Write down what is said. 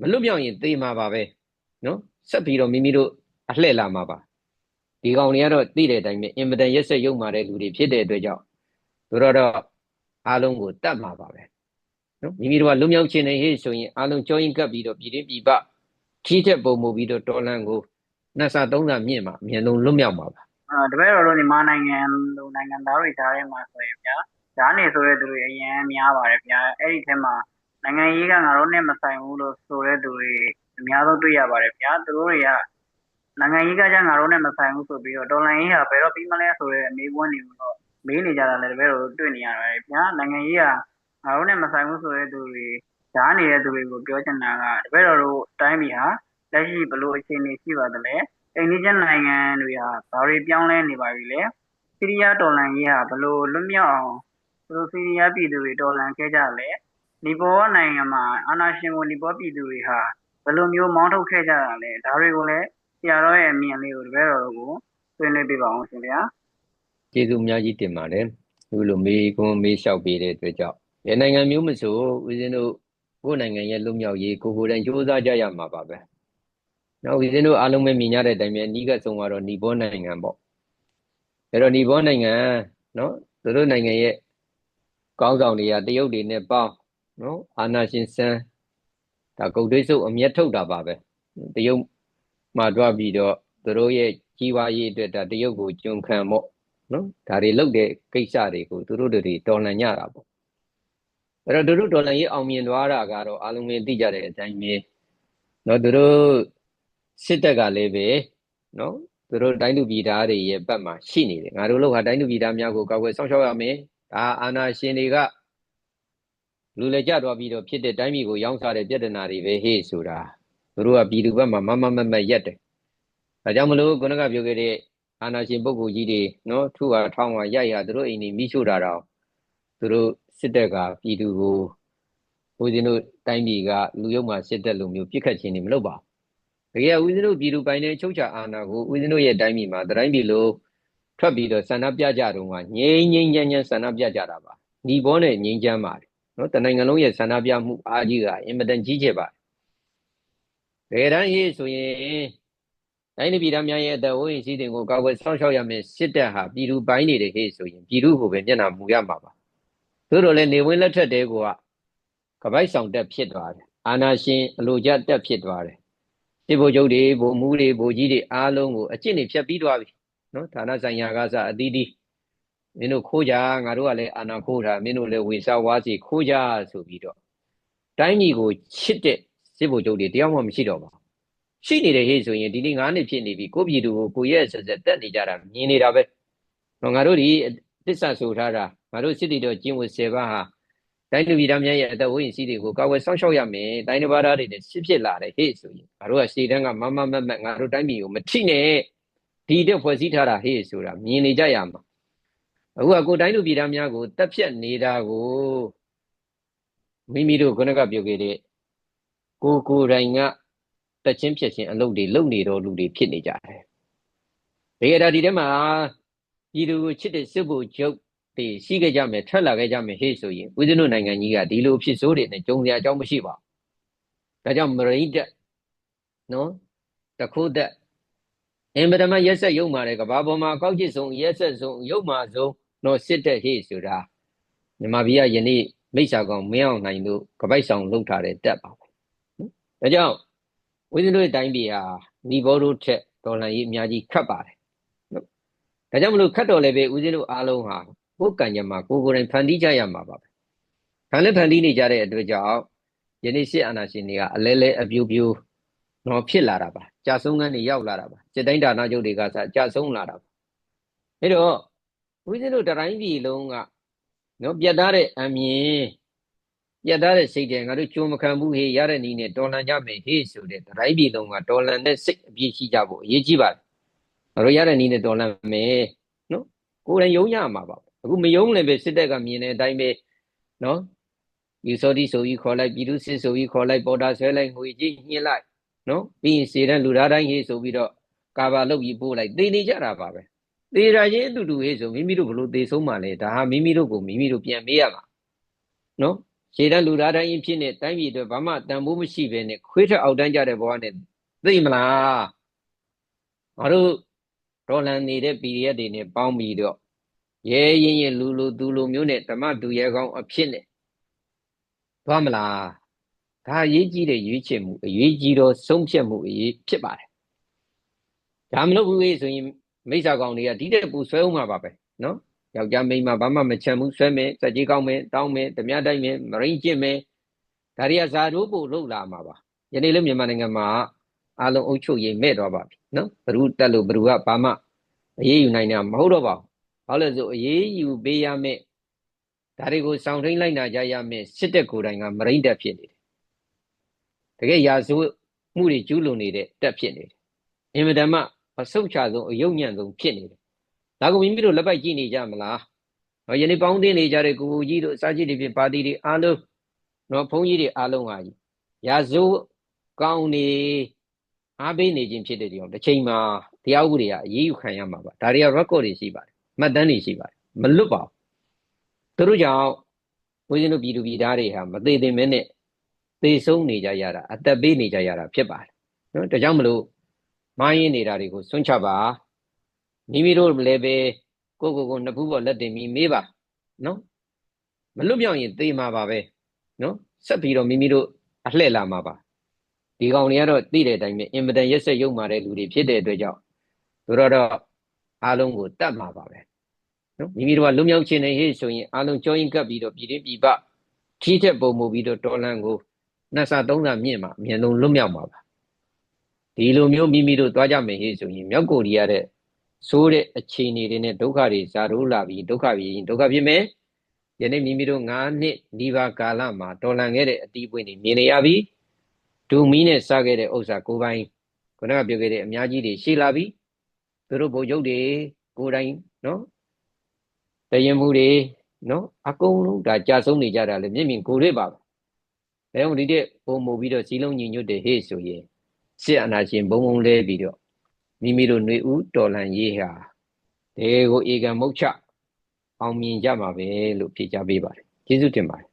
မလွတ်မြောက်ရင်သေမှာပါပဲနော်ဆက်ပြီးတော့မိမိတို့အလှည့်လာမှာပါဒီကောင်တွေကတော့သိတဲ့အတိုင်းပဲအင်မတန်ရက်ဆက်ရုပ်မာတဲ့လူတွေဖြစ်တဲ့အတွက်ကြောင့်တို့တော့အားလုံးကိုတတ်မှာပါပဲနော်မိမိတို့ကလွတ်မြောက်ခြင်းနဲ့ဟေ့ဆိုရင်အားလုံးကြောင်းရင်ကပ်ပြီးတော့ပြည်တွင်းပြည်ပကြီးချက်ပုံမှုပြီးတော့တော်လန်ကိုနှစ်ဆသုံးဆမြင့်မှာအမြင်လုံးလွတ်မြောက်မှာပါအာတပည့်တော်တို့မြန်မာနိုင်ငံလိုနိုင်ငံသားတွေကြားထဲမှာဆိုရင်ဗျာဓာနေဆိုတဲ့သူတွေအရင်များပါတယ်ဗျာအဲ့ဒီထဲမှာ နိုင်ငံရေးကငါတို့နဲ့မဆိုင်ဘူးလို့ဆိုတဲ့သူတွေအများဆုံးတွေ့ရပါတယ်ဗျာသူတို့တွေကနိုင်ငံရေးကကြငါတို့နဲ့မဆိုင်ဘူးဆိုပြီးတော့ဒေါ်လာရေးဟာဘယ်တော့ပြီးမလဲဆိုတဲ့မေးခွန်းတွေကိုတော့မေးနေကြတာလည်းတပည့်တော်တို့တွေ့နေရပါတယ်ဗျာနိုင်ငံရေးကငါတို့နဲ့မဆိုင်ဘူးဆိုတဲ့သူတွေဓာနေတဲ့သူတွေကိုပြောချင်တာကတပည့်တော်တို့တိုင်းပြည်ဟာလက်ရှိဘယ်လိုအခြေအနေရှိပါသလဲအိန္ဒိယနိုင်ငံတွေဟာဘာတွေပြောင်းလဲနေပါပြီလဲစီးရီးယားတော်လှန်ရေးဟာဘလို့လွတ်မြောက်အောင်ဘလို့စီးရီးယားပြည်သူတွေတော်လှန်ခဲ့ကြလဲ နီပေါနိုင်ငံမှာအာနာရှင်ကိုနီပေါပြည်သူတွေဟာဘလို့မျိုးမောင်းထုတ်ခဲ့ကြတာလဲဒါတွေကိုလည်းဆရာတော်ရဲ့အမြင်လေးကိုတပည့်တော်တို့ကိုဆွေးနွေးပြပါအောင်ရှင်ဗျာကျေးဇူးအများကြီးတင်ပါတယ်ဒီလိုမေးခွန်းမေးလျှောက်ပေးတဲ့အတွက်ကြောင့်ဘယ်နိုင်ငံမျိုးမဆိုဦးဇင်းတို့ကိုယ်နိုင်ငံရဲ့လွတ်မြောက်ရေးကိုယ်ကိုယ်တိုင်ကြိုးစားကြရမှာပါပဲနောက်ဦးဇင်းတို့အားလုံးပဲမြင်ကြတဲ့အတိုင်းပဲအနီးကဆုံးကတော့နီပေါနိုင်ငံပေါ့အဲ့တော့နီပေါနိုင်ငံနော်သူတို့နိုင်ငံရဲ့ကောင်းဆောင်တွေကတရုတ်တွေနဲ့ပေါင်း နော်အာနာရှင်စံဒါဂုတ်သွေးစုပ်အမျက်ထုတ်တာပါပဲတရုတ်မှာတွားပြီးတော့သူတို့ရဲ့ကြီးပွားရေးအတွက်ဒါတရုတ်ကိုကျွန်ခံပေါ့နော်ဒါတွေလုပ်တဲ့ကိစ္စတွေကိုသူတို့တွေတော်လှန်ကြတာပေါ့အဲ့တော့သူတို့တော်လှန်ရေးအောင်မြင်သွားတာကတော့အားလုံးပဲသိကြတဲ့အတိုင်းပဲနော်သူတို့စစ်တပ်ကလည်းပဲနော်သူတို့တိုင်းသူပြည်သားတွေရဲ့ဘက်မှာရှိနေတယ်ငါတို့လောက်ဟာတိုင်းသူပြည်သားများကိုကောက်ွယ်ဆောင်ရှောက်ရမယ်ဒါအာဏာရှင်တွေက လူလေကြသွားပြီးတော့ဖြစ်တဲ့တိုင်းပြည်ကိုရောင်းစားတဲ့ပြဿနာတွေပဲဟေ့ဆိုတာသူတို့ကပြည်သူဘက်မှာမမမမရက်တယ်ဒါကြောင့်မလို့ခုနကပြောခဲ့တဲ့အာဏာရှင်ပုဂ္ဂိုလ်ကြီးတွေနော်ထုဟာထောင်းဟာရိုက်ဟာသူတို့အိမ်ကြီးမိရှို့တာတော့သူတို့စစ်တပ်ကပြည်သူကိုဦးဇင်းတို့တိုင်းပြည်ကလူရုပ်မှာစစ်တပ်လိုမျိုးပြစ်ခတ်ခြင်းတွေမလုပ်ပါဘူးတကယ်ဦးဇင်းတို့ပြည်သူပိုင်တဲ့ချုပ်ချာအာဏာကိုဦးဇင်းတို့ရဲ့တိုင်းပြည်မှာတိုင်းပြည်လိုထွက်ပြီးတော့ဆန္ဒပြကြတော့ကငြိမ်းငြိမ်းချမ်းချမ်းဆန္ဒပြကြတာပါညီဘောနဲ့ငြိမ်းချမ်းပါတယ် နော်တနိုင်ငံလုံးရဲ့ဆန္ဒပြမှုအားကြီးကအင်မတန်ကြီးကျယ်ပါတယ်တကယ်တမ်းရေးဆိုရင်တိုင်းပြည်သားများရဲ့အသက်ဝိုးရင်စည်းတင်ကိုကာကွယ်ဆောင်ရှောက်ရမယ်စစ်တပ်ဟာပြည်သူပိုင်းနေတဲ့ဟေ့ဆိုရင်ပြည်သူကိုပဲမျက်နှာမူရမှာပါသို့တော်လည်းနေဝင်လက်ထက်တဲကကပိုက်ဆောင်တက်ဖြစ်သွားတယ်အာနာရှင်အလိုကျတက်ဖြစ်သွားတယ်စစ်ဗိုလ်ချုပ်တွေဗိုလ်မှူးတွေဗိုလ်ကြီးတွေအားလုံးကိုအကျင့်တွေဖြတ်ပြီးသွားပြီနော်ဌာနဆိုင်ရာကစအသီးသီး မင်းတို့ခိုးကြငါတို့ကလည်းအာနာခိုးတာမင်းတို့လည်းဝေစားဝါစီခိုးကြဆိုပြီးတော့တိုင်းပြည်ကိုချစ်တဲ့စစ်ဗိုလ်ချုပ်တွေတယောက်မှမရှိတော့ပါဘူးရှိနေတဲ့ဟေ့ဆိုရင်ဒီနေ့9နှစ်ဖြစ်နေပြီကိုပြည်သူကိုကိုရဲ့ဆက်ဆက်တက်နေကြတာမြင်နေတာပဲငါတို့ဒီတစ္ဆာဆိုထားတာငါတို့စစ်တီတော်ကျင့်ဝတ်10ပါးဟာတိုင်းလူပြည်သားများရဲ့အသက်ဝိဉ္စီတွေကိုကာဝယ်ဆောင်ရှောက်ရမယ်တိုင်းတစ်ပါးသားတွေနဲ့စစ်ဖြစ်လာတယ်ဟေ့ဆိုရင်ငါတို့ကရှေ့တန်းကမမမမငါတို့တိုင်းပြည်ကိုမထိနဲ့ဒီတဲ့ဖွဲ့စည်းထားတာဟေ့ဆိုတာမြင်နေကြရမှာ အခုကကိုတိုင်းလူပြည်သားများကိုတက်ဖြတ်နေတာကိုမိမိတို့ခုနကပြောခဲ့တဲ့ကိုကိုယ်တိုင်ကတက်ချင်းဖြတ်ချင်းအလုပ်တွေလုပ်နေတော့လူတွေဖြစ်နေကြတယ်တကယ်ဒါဒီထဲမှာပြည်သူကိုချစ်တဲ့စစ်ဖို့ကျုပ်တွေရှိခဲ့ကြမယ်ထွက်လာခဲ့ကြမယ်ဟေ့ဆိုရင်ဦးဇင်းတို့နိုင်ငံကြီးကဒီလိုဖြစ်စိုးတွေနဲ့ကြုံစရာအကြောင်းမရှိပါဘူးဒါကြောင့်မရိတ်တက်နော်တခိုးတက်အင်မတမရက်ဆက်ရုံမာတဲ့ကဘာပေါ်မှာကောက်ကျစ်ဆုံးရက်ဆက်ဆုံးရုံမာဆုံး တော့စစ်တဲ့ဟေ့ဆိုတာမြမဘီကယနေ့မိစ္ဆာကောင်မင်းအောင်နိုင်လို့ကပိုက်ဆောင်လှုပ်ထားတဲ့တက်ပါပဲဒါကြောင့်ဦးဇင်းတို့တိုင်းပြည်ဟာညီဘောတို့ထက်ဒေါ်လာကြီးအများကြီးခတ်ပါတယ်နော်ဒါကြောင့်မလို့ခတ်တော်လည်းပဲဦးဇင်းတို့အားလုံးဟာကိုယ်ကံကြမ္မာကိုယ်ကိုယ်တိုင်ဖန်တီးကြရမှာပါပဲခံလည်းဖန်တီးနေကြတဲ့အတွက်ကြောင့်ယနေ့ရှစ်အာနာရှင်တွေကအလဲလဲအပြိုးပြိုးတော့ဖြစ်လာတာပါကြာဆုံးကန်းတွေရောက်လာတာပါစစ်တိုင်းဒါနကျုပ်တွေကစကြာဆုံးလာတာပါအဲ့တော့ ဦးဇင်းတို့တိုင်းပြည်လုံးကနော်ပြတ်သားတဲ့အမြင်ပြတ်သားတဲ့စိတ်တွေငါတို့ကြုံမခံဘူးဟေးရတဲ့နည်းနဲ့တော်လန်ကြမယ်ဟေးဆိုတဲ့တိုင်းပြည်လုံးကတော်လန်တဲ့စိတ်အပြည့်ရှိကြဖို့အရေးကြီးပါတယ်ငါတို့ရတဲ့နည်းနဲ့တော်လန်မယ်နော်ကိုယ်တိုင်ယုံရမှာပါအခုမယုံလည်းပဲစစ်တပ်ကမြင်တဲ့အတိုင်းပဲနော်ယူစောတိဆိုပြီးခေါ်လိုက်ပြည်သူစစ်ဆိုပြီးခေါ်လိုက်ပေါ်တာဆွဲလိုက်ငွေကြီးညှင်းလိုက်နော်ပြီးရင်စေတန်းလူသားတိုင်းဟေးဆိုပြီးတော့ကာဘာလုပ်ပြီးပို့လိုက်သေနေကြတာပါပဲ သေတာချင်းအတူတူဟေးဆိုမိမိတို့ဘလို့သေဆုံးမှလဲဒါဟာမိမိတို့ကိုမိမိတို့ပြန်မေးရမှာနော်ရှေ့တန်းလူသားတိုင်းဖြစ်နေတိုင်းပြည်အတွက်ဘာမှတန်ဖိုးမရှိဘဲနဲ့ခွေးထက်အောက်တန်းကြတဲ့ဘဝနဲ့သိမလားငါတို့ဒေါ်လန်နေတဲ့ PDF တွေနဲ့ပေါင်းပြီးတော့ရဲရင်ရင်လူလူသူလူမျိုးနဲ့ဓမ္မတူရဲကောင်းအဖြစ်နဲ့သွားမလားဒါအရေးကြီးတဲ့ရွေးချယ်မှုအရေးကြီးတော့ဆုံးဖြတ်မှုအရေးဖြစ်ပါတယ်ဒါမလို့ဘူးလေဆိုရင် မိစ္ဆာကောင်တွေကဒီတဲ့ပူဆွဲအောင်မှာပါပဲနော်ယောက်ျားမိန်းမဘာမှမချမ်းဘူးဆွဲမယ်စက်ကြီးကောင်းမယ်တောင်းမယ်ဓမြတိုက်မယ်မရင်းကျင့်မယ်ဒါတွေကဇာတို့ပို့လှုပ်လာမှာပါယနေ့လည်းမြန်မာနိုင်ငံမှာအလုံးအုပ်ချုပ်ရေးမဲ့သွားပါပြီနော်ဘ누구တက်လို့ဘ누구ကဘာမှအေးအေးယူနိုင်တာမဟုတ်တော့ပါဘူးဘာလို့လဲဆိုအေးအေးယူပေးရမယ်ဒါတွေကိုစောင့်ထိန်လိုက်နာကြရမယ်စစ်တပ်ကိုယ်တိုင်ကမရင်းတက်ဖြစ်နေတယ်တကယ်ရာဇဝတ်မှုတွေကျူးလွန်နေတဲ့တက်ဖြစ်နေတယ်အင်မတန်မှ အဆုတ်ချဆုံးအယုံညံ့ဆုံးဖြစ်နေတယ်ဒါကိုမိမိတို့လက်ပိုက်ကြည့်နေကြမလား။နော်ယနေ့ပေါင်းတင်နေကြတဲ့ကိုကိုကြီးတို့အစရှိတွေဖြစ်ပါတီတွေအားလုံးနော်ဘုန်းကြီးတွေအားလုံးဟာရာဇိုးကောင်းနေအားပေးနေခြင်းဖြစ်တဲ့ဒီအောင်တစ်ချိန်မှာတရားဥပဒေကအရေးယူခံရမှာပါ။ဒါတွေက record တွေရှိပါတယ်။မှတ်တမ်းတွေရှိပါတယ်။မလွတ်ပါဘူး။သူတို့ကြောင့်ဘုန်းကြီးတို့ပြည်သူပြည်သားတွေဟာမသေးသေးမဲနဲ့သေဆုံးနေကြရတာအသက်ပေးနေကြရတာဖြစ်ပါတယ်။နော်ဒါကြောင့်မလို့ မိုင်းရင်နေတာတွေကိုစွန့်ချပါမိမိတို့လည်းပဲကိုကိုကိုနှစ်ဖူးပေါ်လက်တင်ပြီးမေးပါနော်မလွတ်မြောက်ရင်သေမှာပါပဲနော်ဆက်ပြီးတော့မိမိတို့အလှည့်လာမှာပါဒီကောင်တွေကတော့သိတဲ့အတိုင်းပဲအင်မတန်ရက်ဆက်ရုံမာတဲ့လူတွေဖြစ်တဲ့အတွက်ကြောင့်တို့တော့တော့အားလုံးကိုတတ်မှာပါပဲနော်မိမိတို့ကလွတ်မြောက်ခြင်းနဲ့ဟေ့ဆိုရင်အားလုံးကြောင်းရင်ကပ်ပြီးတော့ပြည်တွင်းပြည်ပထီးထက်ပုံမူပြီးတော့တော်လန်ကိုနှစ်ဆသုံးဆမြင့်မှာအမြင်လုံးလွတ်မြောက်မှာပါ ဒီလိုမျိုးမိမိတို့သွားကြမယ်ဟေ့ဆိုရင်မြောက်ကိုရီးယားတဲ့ဆိုးတဲ့အခြေအနေတွေနဲ့ဒုက္ခတွေဇာရိုးလာပြီးဒုက္ခပြီးရင်ဒုက္ခဖြစ်မယ်ယနေ့မိမိတို့9နှစ်ဒီပါကာလမှာတော်လန်ခဲ့တဲ့အတီးပွင့်တွေမြင်နေရပြီဒူမီနဲ့စခဲ့တဲ့ဥစ္စာကိုပိုင်းခုနကပြောခဲ့တဲ့အများကြီးတွေရှိလာပြီသူတို့ဘုံကျုပ်တွေကိုယ်တိုင်နော်တရင်မှုတွေနော်အကုန်လုံးဒါကြာဆုံးနေကြတာလေမျက်မြင်ကိုယ်တွေ့ပါပဲအဲကြောင့်ဒီတဲ့ပုံမူပြီးတော့စီလုံးညီညွတ်တဲ့ဟေ့ဆိုရင် စစ်အာဏာရှင်ဘုံဘုံလဲပြီးတော့မိမိတို့ຫນွေဦးတော်လန်ရေးဟာတေကိုဧကမုတ်ချအောင်မြင်ကြမှာပဲလို့ဖြေချပေးပါတယ်ကျေးဇူးတင်ပါတယ်